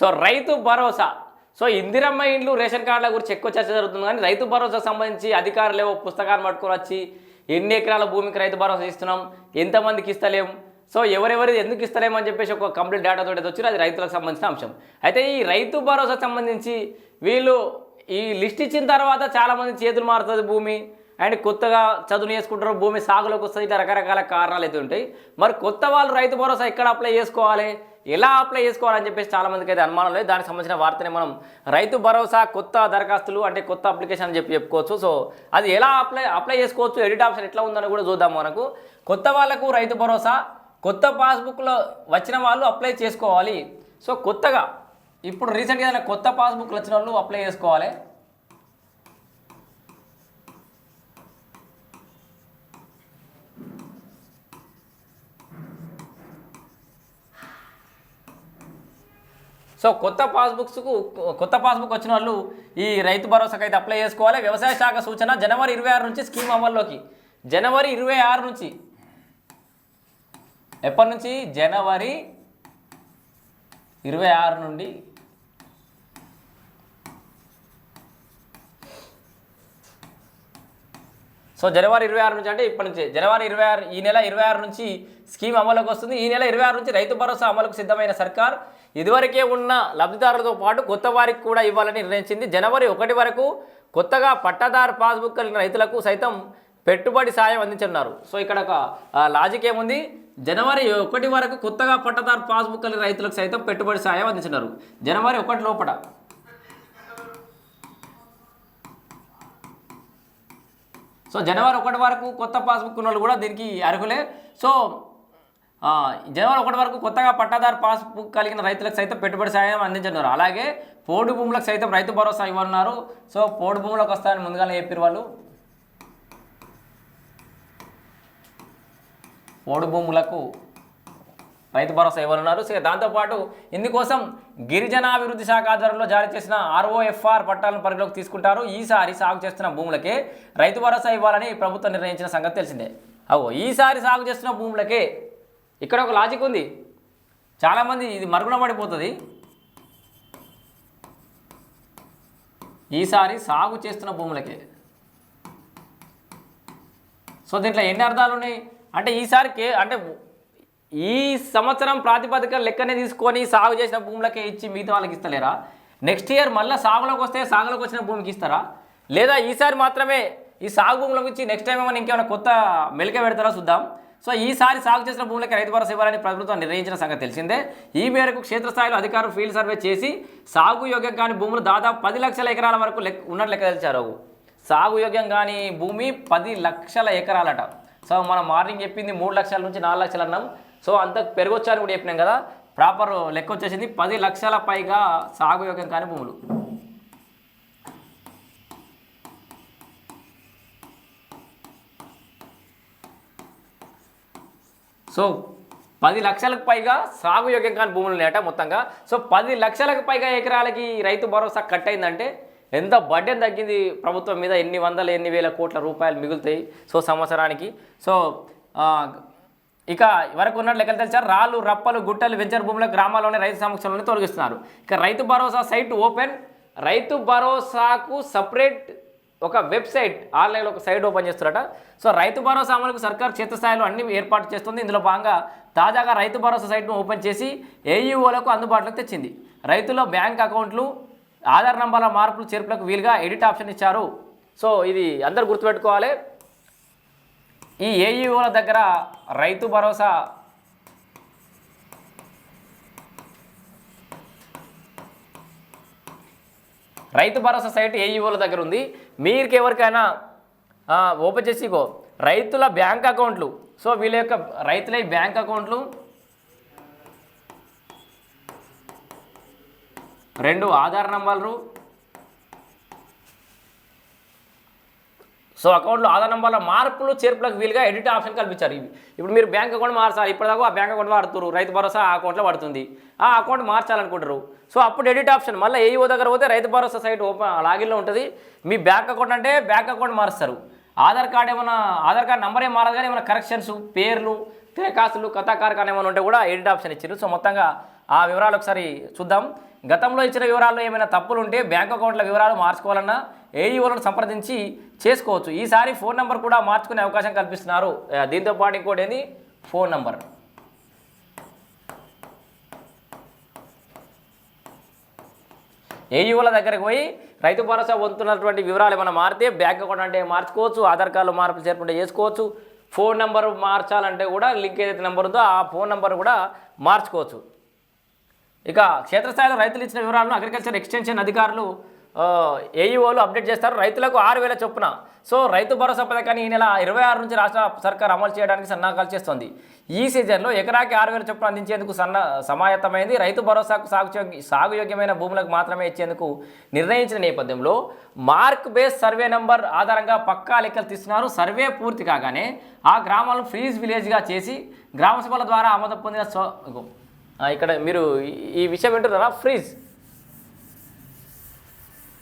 So Rythu Bharosa. So Indiramma ఇండ్లు ration కార్డుల గురించి ఎక్కువ చర్చ జరుగుతుంది కానీ రైతు భరోసా సంబంధించి అధికారులు ఏవో పుస్తకాలు పట్టుకొని వచ్చి ఎన్ని ఎకరాల భూమికి రైతు భరోసా ఇస్తున్నాం ఎంతమందికి ఇస్తలేం సో ఎవరెవరు ఎందుకు ఇస్తలేమని చెప్పేసి ఒక కంప్లీట్ డేటా తోటి వచ్చి అది రైతులకు సంబంధించిన అంశం. అయితే ఈ రైతు భరోసా సంబంధించి వీళ్ళు ఈ లిస్ట్ ఇచ్చిన తర్వాత చాలామంది చేతులు మారుతుంది భూమి అండ్ కొత్తగా చదువు చేసుకుంటారు భూమి సాగులోకి వస్తుంది ఇట్లా రకరకాల కారణాలు అయితే ఉంటాయి. మరి కొత్త వాళ్ళు రైతు భరోసా ఎక్కడ అప్లై చేసుకోవాలి? ఎలా అప్లై చేసుకోవాలని చెప్పేసి చాలామందికి అయితే అనుమానం లేదు. దానికి సంబంధించిన వార్తనే మనం రైతు భరోసా కొత్త దరఖాస్తులు అంటే కొత్త అప్లికేషన్ అని చెప్పి చెప్పుకోవచ్చు. సో అది ఎలా అప్లై అప్లై చేసుకోవచ్చు? ఎడిట్ ఆప్షన్ ఎట్లా ఉందని కూడా చూద్దాం మనకు. కొత్త వాళ్ళకు రైతు భరోసా కొత్త పాస్బుక్లో వచ్చిన వాళ్ళు అప్లై చేసుకోవాలి. సో కొత్తగా ఇప్పుడు రీసెంట్గా ఏదైనా కొత్త పాస్బుక్లు వచ్చిన వాళ్ళు అప్లై చేసుకోవాలి. సో కొత్త పాస్బుక్స్కు కొత్త పాస్బుక్ వచ్చిన వాళ్ళు ఈ రైతు భరోసాకి అయితే అప్లై చేసుకోవాలి. వ్యవసాయ శాఖ సూచన జనవరి ఇరవై ఆరు నుంచి స్కీమ్ అమల్లోకి. జనవరి ఇరవై ఆరు నుంచి. ఎప్పటి నుంచి? జనవరి ఇరవై ఆరు నుండి. సో జనవరి ఇరవై ఆరు నుంచి అంటే ఇప్పటి నుంచి. జనవరి ఇరవై ఆరు ఈ నెల ఇరవై ఆరు నుంచి స్కీమ్ అమలుకి వస్తుంది. ఈ నెల ఇరవై ఆరు నుంచి రైతు భరోసా అమలుకు సిద్ధమైన సర్కార్ ఇదివరకే ఉన్న లబ్ధిదారులతో పాటు కొత్త వారికి కూడా ఇవ్వాలని నిర్ణయించింది. జనవరి ఒకటి వరకు కొత్తగా పట్టాదారు పాస్బుక్ కలిగిన రైతులకు సైతం పెట్టుబడి సాయం అందించనున్నారు. సో ఇక్కడ ఒక లాజిక్ ఏముంది? జనవరి ఒకటి వరకు కొత్తగా పట్టదారు పాస్బుక్ కలిగిన రైతులకు సైతం పెట్టుబడి సాయం అందించున్నారు జనవరి ఒకటి లోపల. సో జనవరి ఒకటి వరకు కొత్త పాస్బుక్ ఉన్న వాళ్ళు కూడా దీనికి అర్హులే. సో జనవరి ఒకటి వరకు కొత్తగా పట్టాదారు పాస్బుక్ కలిగిన రైతులకు సైతం పెట్టుబడి సాయం అందించనున్నారు. అలాగే పోడు భూములకు సైతం రైతు భరోసా ఇవ్వనున్నారు. సో పోడు భూములకు వస్తాయని ముందుగానే చెప్పారు వాళ్ళు. పోడు భూములకు రైతు భరోసా ఇవ్వనున్నారు. సో దాంతోపాటు ఇందుకోసం గిరిజనాభివృద్ధి శాఖ ఆధ్వర్యంలో జారీ చేసిన ఆర్ఓఎఫ్ఆర్ పట్టాలను పరిగణలోకి తీసుకుంటారు. ఈసారి సాగు చేస్తున్న భూములకే రైతు భరోసా ఇవ్వాలని ప్రభుత్వం నిర్ణయించిన సంగతి తెలిసిందే. అవు ఈసారి సాగు చేస్తున్న భూములకే ఇక్కడ ఒక లాజిక్ ఉంది. చాలామంది ఇది మరుగున పడిపోతుంది. ఈసారి సాగు చేస్తున్న భూములకే. సో దీంట్లో ఎన్ని అర్థాలు ఉన్నాయి? అంటే ఈసారి కే అంటే ఈ సంవత్సరం ప్రాతిపదిక లెక్కనే తీసుకొని సాగు చేసిన భూములకే ఇచ్చి మిగతా వాళ్ళకి ఇస్తలేరా? నెక్స్ట్ ఇయర్ మళ్ళీ సాగులోకి వస్తే సాగులోకి వచ్చిన భూమికి ఇస్తారా? లేదా ఈసారి మాత్రమే ఈ సాగు భూములకు ఇచ్చి నెక్స్ట్ టైం ఏమైనా ఇంకేమైనా కొత్త మెలిక పెడతారా? చూద్దాం. సో ఈసారి సాగు చేసిన భూములకి రైతు భరోసా ఇవ్వాలని ప్రభుత్వం నిర్ణయించిన సంగతి తెలిసిందే. ఈ మేరకు క్షేత్రస్థాయిలో అధికారులు ఫీల్డ్ సర్వే చేసి సాగు యోగ్యం కాని భూములు దాదాపు పది లక్షల ఎకరాల వరకు లెక్క ఉన్నట్లు లెక్క తెలిచారు. సాగు యోగ్యం కాని భూమి పది లక్షల ఎకరాలట. సో మనం మార్నింగ్ చెప్పింది మూడు లక్షల నుంచి నాలుగు లక్షలు అన్నాం. సో అంత పెరగొచ్చు కూడా చెప్పినాం కదా. ప్రాపర్ లెక్క వచ్చేసింది పది లక్షల పైగా సాగు యోగ్యం కాని భూములు. సో పది లక్షలకు పైగా సాగు యోగ్యం కాని భూములు ఉన్నాయట మొత్తంగా. సో పది లక్షలకు పైగా ఎకరాలకి రైతు భరోసా కట్ అయిందంటే ఎంత బడ్డెన్ తగ్గింది ప్రభుత్వం మీద? ఎన్ని వందల ఎన్ని వేల కోట్ల రూపాయలు మిగులుతాయి సో సంవత్సరానికి. సో ఇక వరకు ఉన్న లెక్కలు తెలిసారు రాళ్ళు రప్పలు గుట్టలు వెంచర్ భూముల గ్రామాల్లోనే రైతు సమక్షంలోనే తొలగిస్తున్నారు. ఇక రైతు భరోసా సైట్ ఓపెన్. రైతు భరోసాకు సపరేట్ ఒక వెబ్సైట్ ఆన్లైన్లో ఒక సైట్ ఓపెన్ చేస్తున్నారట సో రైతు భరోసా అమలుకు సర్కార్ క్షేత్రస్థాయిలో అన్ని ఏర్పాటు చేస్తుంది. ఇందులో భాగంగా తాజాగా రైతు భరోసా సైట్ను ఓపెన్ చేసి ఏఈఓలకు అందుబాటులోకి తెచ్చింది. రైతుల బ్యాంక్ అకౌంట్లు ఆధార్ నంబర్ల మార్పులు చేర్పులకు వీలుగా ఎడిట్ ఆప్షన్ ఇచ్చారు. సో ఇది అందరు గుర్తుపెట్టుకోవాలి. ఈ ఏఈఓల దగ్గర రైతు భరోసా రైతు భరోసా సైట్ ఏఈఓల దగ్గర ఉంది. మీకు ఎవరికైనా ఓపెన్ చేసికో. రైతుల బ్యాంక్ అకౌంట్లు. సో వీళ్ళ యొక్క రైతుల బ్యాంక్ అకౌంట్లు. రెండు ఆధార్ నంబర్లు. సో అకౌంట్లో ఆధార్ నంబర్ల మార్పులు చేర్పులకు వీలుగా ఎడిట్ ఆప్షన్ కల్పించారు. ఇవి ఇప్పుడు మీరు బ్యాంక్ అకౌంట్ మార్చాలి ఇప్పటిదాకా ఆ బ్యాంక్ అకౌంట్ వాడుతున్నారు రైతు భరోసా ఆ అకౌంట్లో పడుతుంది. ఆ అకౌంట్ మార్చాలనుకుంటారు సో అప్పుడు ఎడిట్ ఆప్షన్ మళ్ళీ ఏఈఓ దగ్గర పోతే రైతు భరోసా సైట్ ఓపెన్ లాగిన్లో ఉంటుంది. మీ బ్యాంక్ అకౌంట్ అంటే బ్యాంక్ అకౌంట్ మారుస్తారు. ఆధార్ కార్డ్ ఏమైనా ఆధార్ కార్డ్ నెంబర్ ఏం మారదు కానీ ఏమైనా కరెక్షన్స్ పేర్లు తిరకాసులు కథాకారకాలు ఏమైనా ఉంటే కూడా ఎడిట్ ఆప్షన్ ఇచ్చారు. సో మొత్తంగా ఆ వివరాలు ఒకసారి చూద్దాం. గతంలో ఇచ్చిన వివరాల్లో ఏమైనా తప్పులు ఉంటే బ్యాంక్ అకౌంట్ల వివరాలు మార్చుకోవాలన్నా ఏఈఓలను సంప్రదించి చేసుకోవచ్చు. ఈసారి ఫోన్ నెంబర్ కూడా మార్చుకునే అవకాశం కల్పిస్తున్నారు. దీంతోపాటు దీంతో ఇంకోటి ఏంది? Phone number. ఏఈఓల దగ్గరికి పోయి రైతు భరోసా పొందుతున్నటువంటి వివరాలు ఏమైనా మారితే బ్యాంక్ అకౌంట్ అంటే మార్చుకోవచ్చు ఆధార్ కార్డులో మార్పులు చేర్పుంటే చేసుకోవచ్చు. ఫోన్ నెంబర్ మార్చాలంటే కూడా లింక్ ఏదైతే నెంబర్ ఉందో ఆ ఫోన్ నెంబర్ కూడా మార్చుకోవచ్చు. ఇక క్షేత్రస్థాయిలో రైతులు ఇచ్చిన వివరాలను అగ్రికల్చర్ ఎక్స్టెన్షన్ అధికారులు ఏఈఓలు అప్డేట్ చేస్తారు. రైతులకు ఆరు వేల చొప్పున. సో రైతు భరోసా పథకాన్ని ఈ నెల ఇరవై ఆరు నుంచి రాష్ట్ర సర్కార్ అమలు చేయడానికి సన్నాహాలు చేస్తోంది. ఈ సీజన్లో ఎకరాకి ఆరు వేల చొప్పున అందించేందుకు సన్న సమాయత్తమైంది. రైతు భరోసాకు సాగు సాగుయోగ్యమైన భూములకు మాత్రమే ఇచ్చేందుకు నిర్ణయించిన నేపథ్యంలో మార్క్ బేస్ సర్వే నెంబర్ ఆధారంగా పక్కా లెక్కలు తీస్తున్నారు. సర్వే పూర్తి కాగానే ఆ గ్రామాలను ఫ్రీజ్ విలేజ్గా చేసి గ్రామ సభల ద్వారా ఆమోదం పొందిన ఇక్కడ మీరు ఈ విషయం వింటున్నారా? ఫ్రీజ్.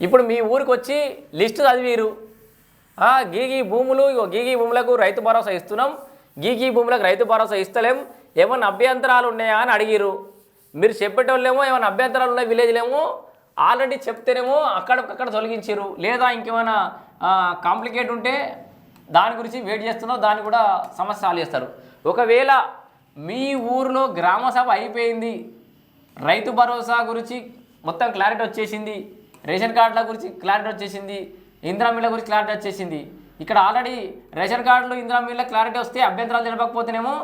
ఇప్పుడు మీ ఊరికి వచ్చి లిస్టు చదివిరు. ఆ, గీగీ భూములు ఇగో గీగీ భూములకు రైతు భరోసా ఇస్తున్నాం. గీగీ భూములకు రైతు భరోసా ఇస్తలేం. ఏమైనా అభ్యంతరాలు ఉన్నాయా అని అడిగిరు. మీరు చెప్పేటోళ్ళేమో ఏమైనా అభ్యంతరాలు ఉన్నాయి విలేజ్లేమో. ఆల్రెడీ చెప్తేనేమో అక్కడికక్కడ తొలగించారు. లేదా ఇంకేమైనా కాంప్లికేట్ ఉంటే దాని గురించి వెయిట్ చేస్తున్నావు దాన్ని కూడా సమస్య సాల్వ్ చేస్తారు. ఒకవేళ మీ ఊరిలో గ్రామ సభ అయిపోయింది రైతు భరోసా గురించి మొత్తం క్లారిటీ వచ్చేసింది రేషన్ కార్డుల గురించి క్లారిటీ వచ్చేసింది ఇందిరా మిల్ల గురించి క్లారిటీ వచ్చేసింది. ఇక్కడ ఆల్రెడీ రేషన్ కార్డులు ఇందిరా మిల్ల క్లారిటీ వస్తే అభ్యంతరాలు తెలపకపోతేనేమో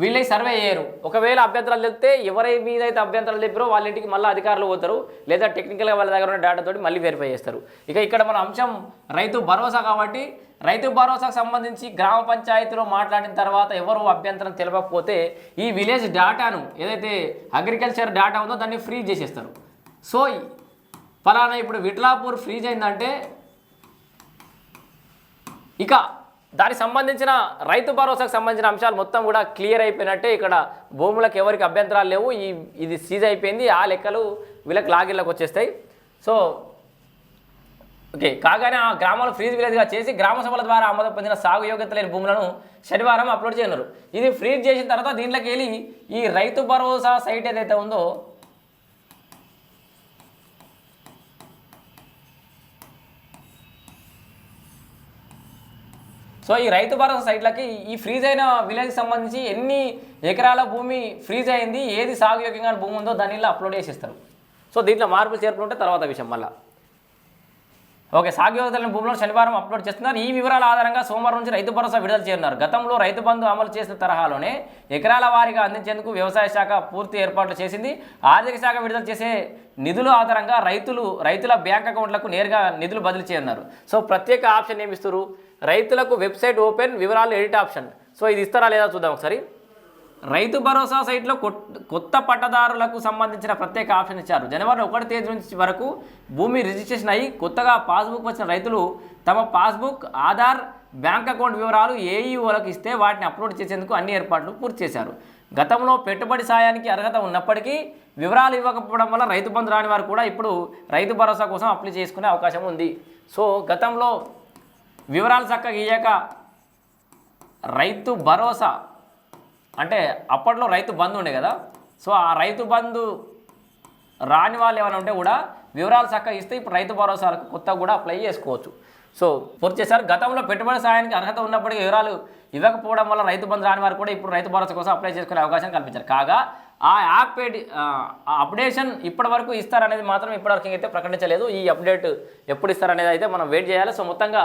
వీళ్ళే సర్వే చేయరు ఒకవేళ అభ్యంతరాలు చెప్తే ఎవరి మీద అయితే అభ్యంతరాలు చెప్పారో వాళ్ళ ఇంటికి మళ్ళీ అధికారులు పోతారు లేదా టెక్నికల్గా వాళ్ళ దగ్గర ఉన్న డేటా తోటి మళ్ళీ వెరిఫై చేస్తారు. ఇక ఇక్కడ మన అంశం రైతు భరోసా కాబట్టి రైతు భరోసాకు సంబంధించి గ్రామ పంచాయతీలో మాట్లాడిన తర్వాత ఎవరు అభ్యంతరం తెలపకపోతే ఈ విలేజ్ డేటాను ఏదైతే అగ్రికల్చర్ డేటా ఉందో దాన్ని ఫ్రీ చేసేస్తారు. సో ఫలానా ఇప్పుడు విట్లాపూర్ ఫ్రీజ్ అయిందంటే ఇక దానికి సంబంధించిన రైతు భరోసాకు సంబంధించిన అంశాలు మొత్తం కూడా క్లియర్ అయిపోయినట్టే ఇక్కడ భూములకు ఎవరికి అభ్యంతరాలు లేవు. ఈ ఇది సీజ్ అయిపోయింది. ఆ లెక్కలు వీళ్ళకి లాగిళ్ళకి వచ్చేస్తాయి. సో ఓకే కాగానే ఆ గ్రామాలు ఫ్రీజ్ విలేజ్గా చేసి గ్రామ సభల ద్వారా ఆమోదం పొందిన సాగు యోగ్యత లేని భూములను శనివారం అప్లోడ్ చేయనున్నారు ఇది ఫ్రీజ్ చేసిన తర్వాత దీంట్లోకి వెళ్ళి ఈ రైతు భరోసా సైట్ ఏదైతే ఉందో సో ఈ రైతు భరోసా సైట్లకి ఈ ఫ్రీజ్ అయిన విలేజ్కి సంబంధించి ఎన్ని ఎకరాల భూమి ఫ్రీజ్ అయింది ఏది సాగు యోగ్యంగా భూమి ఉందో దాని అప్లోడ్ చేసేస్తారు సో దీంట్లో మార్పులు చేర్పులు ఉంటే తర్వాత విషయం మళ్ళీ. ఓకే సాగు యోగ్యతలను భూమిలో శనివారం అప్లోడ్ చేస్తున్నారు. ఈ వివరాల ఆధారంగా సోమవారం నుంచి రైతు భరోసా విడుదల చేయనున్నారు. గతంలో రైతు బంధు అమలు చేసిన తరహాలోనే ఎకరాల వారీగా అందించేందుకు వ్యవసాయ శాఖ పూర్తి ఏర్పాట్లు చేసింది. ఆర్థిక శాఖ విడుదల చేసే నిధుల ఆధారంగా రైతులు రైతుల బ్యాంక్ అకౌంట్లకు నేరుగా నిధులు బదిలీ చేయనున్నారు. సో ప్రత్యేక ఆప్షన్ ఏమిస్తారు రైతులకు వెబ్సైట్ ఓపెన్ వివరాలు ఎడిట్ ఆప్షన్. సో ఇది ఇస్తారా లేదా చూద్దాం ఒకసారి. రైతు భరోసా సైట్లో కొత్త పట్టదారులకు సంబంధించిన ప్రత్యేక ఆప్షన్ ఇచ్చారు. జనవరి ఒకటి తేదీ నుంచి వరకు భూమి రిజిస్ట్రేషన్ అయ్యి కొత్తగా పాస్బుక్ వచ్చిన రైతులు తమ పాస్బుక్ ఆధార్ బ్యాంక్ అకౌంట్ వివరాలు ఏఈఓలకు ఇస్తే వాటిని అప్లోడ్ చేసేందుకు అన్ని ఏర్పాట్లు పూర్తి చేశారు. గతంలో పెట్టుబడి సాయానికి అర్హత ఉన్నప్పటికీ వివరాలు ఇవ్వకపోవడం వల్ల రైతు బంధు రాని వారు కూడా ఇప్పుడు రైతు భరోసా కోసం అప్లై చేసుకునే అవకాశం ఉంది. సో గతంలో వివరాలు చక్కగా ఇయ్యాక రైతు భరోసా అంటే అప్పట్లో రైతు బంధు ఉండే కదా. సో ఆ రైతు బంధు రాని వాళ్ళు ఏమైనా ఉంటే కూడా వివరాలు చక్కగా ఇస్తే ఇప్పుడు రైతు భరోసాలకు కొత్తగా కూడా అప్లై చేసుకోవచ్చు. సో పూర్తి చేశారు. గతంలో పెట్టుబడి సాయానికి అర్హత ఉన్నప్పటికీ వివరాలు ఇవ్వకపోవడం వల్ల రైతు బంధు రాని వారు కూడా ఇప్పుడు రైతు భరోసా కోసం అప్లై చేసుకునే అవకాశం కల్పించారు. కాగా ఆ యాప్ పేడి ఆ అప్డేషన్ ఇప్పటి వరకు ఇస్తారనేది మాత్రం ఇప్పటివరకు అయితే ప్రకటించలేదు. ఈ అప్డేట్ ఎప్పుడు ఇస్తారనేది అయితే మనం వెయిట్ చేయాలి. సో మొత్తంగా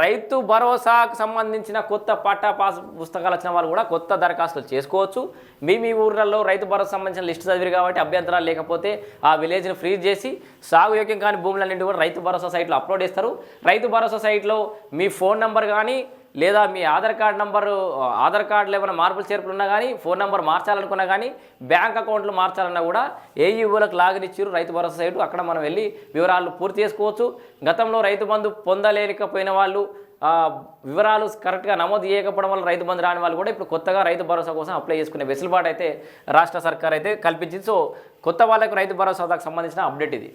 రైతు భరోసాకు సంబంధించిన కొత్త పట్టా పాస్ పుస్తకాలు వచ్చిన వాళ్ళు కూడా కొత్త దరఖాస్తులు చేసుకోవచ్చు. మీ మీ ఊర్లలో రైతు భరోసా సంబంధించిన లిస్టు చదివి కాబట్టి అభ్యంతరాలు లేకపోతే ఆ విలేజ్ని ఫ్రీజ్ చేసి సాగు యోగ్యం కాని భూములన్నింటి కూడా రైతు భరోసా సైట్లో అప్లోడ్ చేస్తారు. రైతు భరోసా సైట్లో మీ ఫోన్ నెంబర్ కానీ లేదా మీ ఆధార్ కార్డ్ నంబరు ఆధార్ కార్డులో ఏమైనా మార్పులు చేర్పులు ఉన్నా కానీ ఫోన్ నెంబర్ మార్చాలనుకున్నా కానీ బ్యాంక్ అకౌంట్లు మార్చాలన్నా కూడా ఏఈఓలకు లాగిన్ ఇచ్చారు రైతు భరోసా సైటు. అక్కడ మనం వెళ్ళి వివరాలు పూర్తి చేసుకోవచ్చు. గతంలో రైతు బంధు పొందలేకపోయిన వాళ్ళు వివరాలు కరెక్ట్గా నమోదు చేయకపోవడం వల్ల రైతు బంధు రాని వాళ్ళు కూడా ఇప్పుడు కొత్తగా రైతు భరోసా కోసం అప్లై చేసుకునే వెసులుబాటు అయితే రాష్ట్ర సర్కార్ అయితే కల్పించింది. సో కొత్త వాళ్ళకు రైతు భరోసాకు సంబంధించిన అప్డేట్ ఇది.